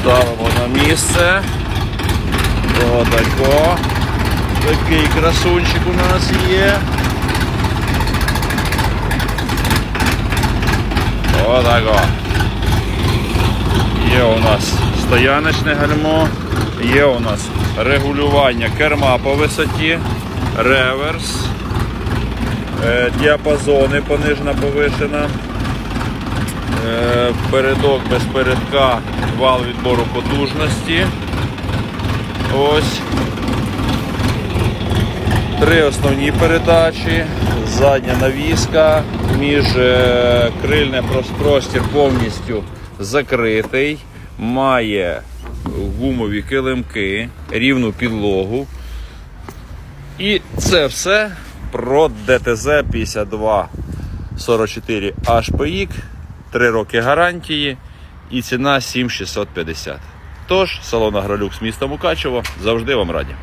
Ставимо на місце. Отако. Такий красунчик у нас є. Отако. Є у нас стояночне гальмо, є у нас регулювання керма по висоті, реверс, е, діапазони понижена повишена, передок без передка, вал відбору потужності. Ось. Три основні передачі, задня навіска, між е, крильний простір повністю закритий, має гумові килимки, рівну підлогу. І це все про ДТЗ 5244 HPX, 3 роки гарантії і ціна 7650. Тож, салон Агролюкс міста Мукачево завжди вам раді.